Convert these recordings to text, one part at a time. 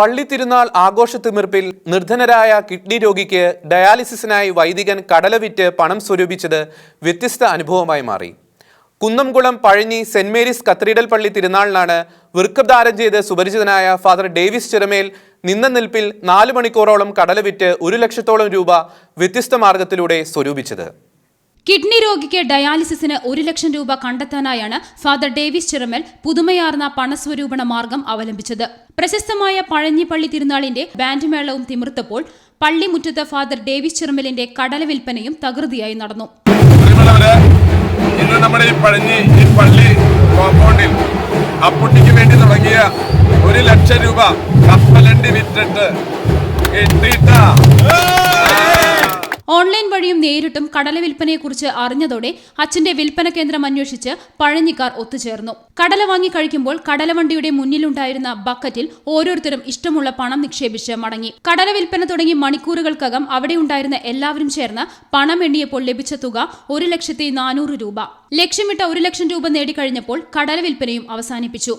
പള്ളി തിരുനാൾ ആഘോഷ തിമിർപ്പിൽ നിർധനരായ കിഡ്നി രോഗിക്ക് ഡയാലിസിസിനായി വൈദികൻ കടല വിറ്റ് പണം സ്വരൂപിച്ചത് വ്യത്യസ്ത അനുഭവമായി മാറി. Kunnamkulam Pazhanji saint Mary's cathedral പള്ളി തിരുനാളിനാണ് വൃക്കദാനം ചെയ്ത് സുപരിചിതനായ ഫാദർ ഡേവിസ് ചിറമേൽ നിന്ന നിൽപ്പിൽ നാല് മണിക്കൂറോളം കടല വിറ്റ് ഒരു ലക്ഷത്തോളം രൂപ വ്യത്യസ്ത മാർഗത്തിലൂടെ സ്വരൂപിച്ചത്. കിഡ്നി രോഗിക്ക് ഡയാലിസിസിന് ഒരു ലക്ഷം രൂപ കണ്ടെത്താനായാണ് ഫാദർ ഡേവിസ് ചിറമൽ പുതുമയാർന്ന പണസ്വരൂപണ മാർഗം അവലംബിച്ചത്. പ്രശസ്തമായ പഴഞ്ഞിപ്പള്ളി തിരുനാളിന്റെ ബാൻഡ് മേളവും തിമിർത്തപ്പോൾ പള്ളിമുറ്റത്ത് ഫാദർ ഡേവിസ് ചിറമലിന്റെ കടല വിൽപ്പനയും തകൃതിയായി നടന്നു. ഇന്ന് നമ്മുടെ ഈ പഴഞ്ഞി ഈ പള്ളി കോമ്പൗണ്ടിൽ അപ്പുട്ടിക്ക് വേണ്ടി തുടങ്ങിയ ഒരു ലക്ഷം രൂപ കപ്പലണ്ടി വിറ്റിട്ട് കിട്ടിയിട്ടാ. വഴിയും നേരിട്ടും കടല വിൽപ്പനയെക്കുറിച്ച് അറിഞ്ഞതോടെ അച്ഛന്റെ വിൽപ്പന കേന്ദ്രം അന്വേഷിച്ച് പഴഞ്ഞിക്കാർ ഒത്തുചേർന്നു. കടല വാങ്ങി കഴിക്കുമ്പോൾ കടലവണ്ടിയുടെ മുന്നിലുണ്ടായിരുന്ന ബക്കറ്റിൽ ഓരോരുത്തരും ഇഷ്ടമുള്ള പണം നിക്ഷേപിച്ച് മടങ്ങി. കടല വിൽപ്പന തുടങ്ങി മണിക്കൂറുകൾക്കകം അവിടെ ഉണ്ടായിരുന്ന എല്ലാവരും ചേർന്ന് പണം എണ്ണിയപ്പോൾ ലഭിച്ച തുക ഒരു ലക്ഷത്തി നാനൂറ് രൂപ. ലക്ഷ്യമിട്ട ഒരു ലക്ഷം രൂപ നേടിക്കഴിഞ്ഞപ്പോൾ കടല വിൽപ്പനയും അവസാനിപ്പിച്ചു.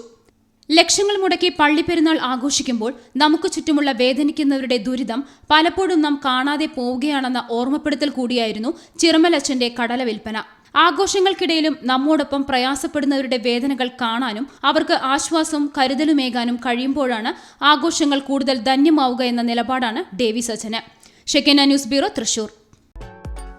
ലക്ഷങ്ങൾ മുടക്കി പള്ളിപ്പെരുന്നാൾ ആഘോഷിക്കുമ്പോൾ നമുക്ക് ചുറ്റുമുള്ള വേദനിക്കുന്നവരുടെ ദുരിതം പലപ്പോഴും നാം കാണാതെ പോവുകയാണെന്ന ഓർമ്മപ്പെടുത്തൽ കൂടിയായിരുന്നു ചിറമലച്ചന്റെ കടല വിൽപ്പന. ആഘോഷങ്ങൾക്കിടയിലും നമ്മോടൊപ്പം പ്രയാസപ്പെടുന്നവരുടെ വേദനകൾ കാണാനും അവർക്ക് ആശ്വാസവും കരുതലുമേകാനും കഴിയുമ്പോഴാണ് ആഘോഷങ്ങൾ കൂടുതൽ ധന്യമാവുക എന്ന നിലപാടാണ് Davis Sajana Shekinah news bureau Thrissur.